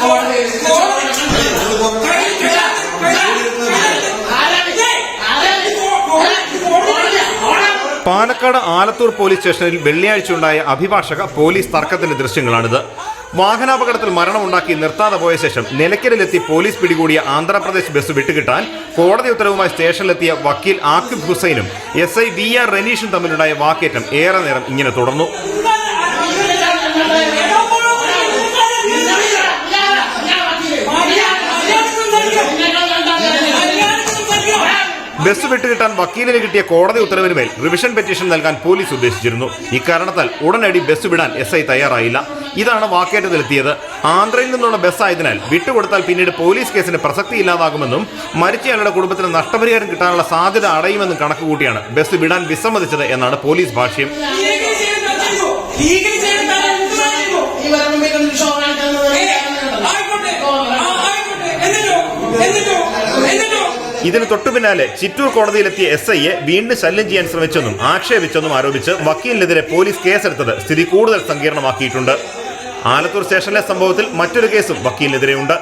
കോടതിയിൽ പാലക്കാട് ആലത്തൂർ പോലീസ് സ്റ്റേഷനിൽ വെള്ളിയാഴ്ച ഉണ്ടായ അഭിഭാഷക പോലീസ് തർക്കത്തിന്റെ ദൃശ്യങ്ങളാണിത്. വാഹനാപകടത്തിൽ മരണമുണ്ടാക്കി നിർത്താതെ പോയ ശേഷം നിലയ്ക്കലിലെത്തി പോലീസ് പിടികൂടിയ ആന്ധ്രാപ്രദേശ് ബസ് വിട്ടുകിട്ടാൻ കോടതി ഉത്തരവുമായി സ്റ്റേഷനിലെത്തിയ വക്കീൽ ആക്കിബ് ഹുസൈനും എസ് ഐ വി ആർ റനീഷും തമ്മിലുണ്ടായ വാക്കേറ്റം ഏറെ നേരം ഇങ്ങനെ തുടർന്നു. ബസ് വിട്ടുകിട്ടാൻ വക്കീലിന് കിട്ടിയ കോടതി ഉത്തരവിന് മേൽ റിവിഷൻ പെറ്റീഷൻ നൽകാൻ പോലീസ് ഉദ്ദേശിച്ചിരുന്നു. ഇക്കാരണത്താൽ ഉടനടി ബസ് വിടാൻ എസ് ഐ തയ്യാറായില്ല. ഇതാണ് വാക്കേറ്റത്തിലെത്തിയത് ആന്ധ്രയിൽ നിന്നുള്ള ബസ് ആയതിനാൽ വിട്ടുകൊടുത്താൽ പിന്നീട് പോലീസ് കേസിന് പ്രസക്തി ഇല്ലാതാകുമെന്നും മരിച്ചയാളുടെ കുടുംബത്തിന് നഷ്ടപരിഹാരം കിട്ടാനുള്ള സാധ്യത അടയുമെന്നും കണക്കുകൂട്ടിയാണ് ബസ് വിടാൻ വിസമ്മതിച്ചത് എന്നാണ് പോലീസ് ഭാഷ്യം. ഇതിന് തൊട്ടു പിന്നാലെ ചിറ്റൂർ കോടതിയിലെത്തിയ എസ് ഐയെ വീണ്ടും ശല്യം ചെയ്യാൻ ശ്രമിച്ചെന്നും ആക്ഷേപിച്ചെന്നും ആരോപിച്ച് വക്കീലിനെതിരെ പോലീസ് കേസെടുത്തത് സ്ഥിതി കൂടുതൽ സങ്കീർണമാക്കിയിട്ടുണ്ട്. ആലത്തൂർ സ്റ്റേഷനിലെ സംഭവത്തിൽ മറ്റൊരു കേസും വക്കീലിനെതിരെയുണ്ട്.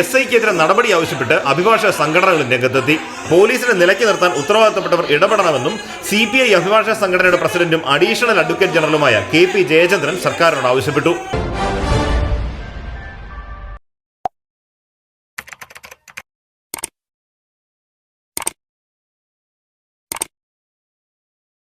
എസ് ഐക്കെതിരെ നടപടി ആവശ്യപ്പെട്ട് അഭിഭാഷക സംഘടനകളും രംഗത്തെത്തി. പോലീസിനെ നിലയ്ക്ക് നിർത്താൻ ഉത്തരവാദിത്തപ്പെട്ടവർ ഇടപെടണമെന്നും സി പി ഐ അഭിഭാഷക സംഘടനയുടെ പ്രസിഡന്റും അഡീഷണൽ അഡ്വക്കേറ്റ് ജനറലുമായ കെ പി ജയചന്ദ്രൻ സർക്കാരിനോട് ആവശ്യപ്പെട്ടു.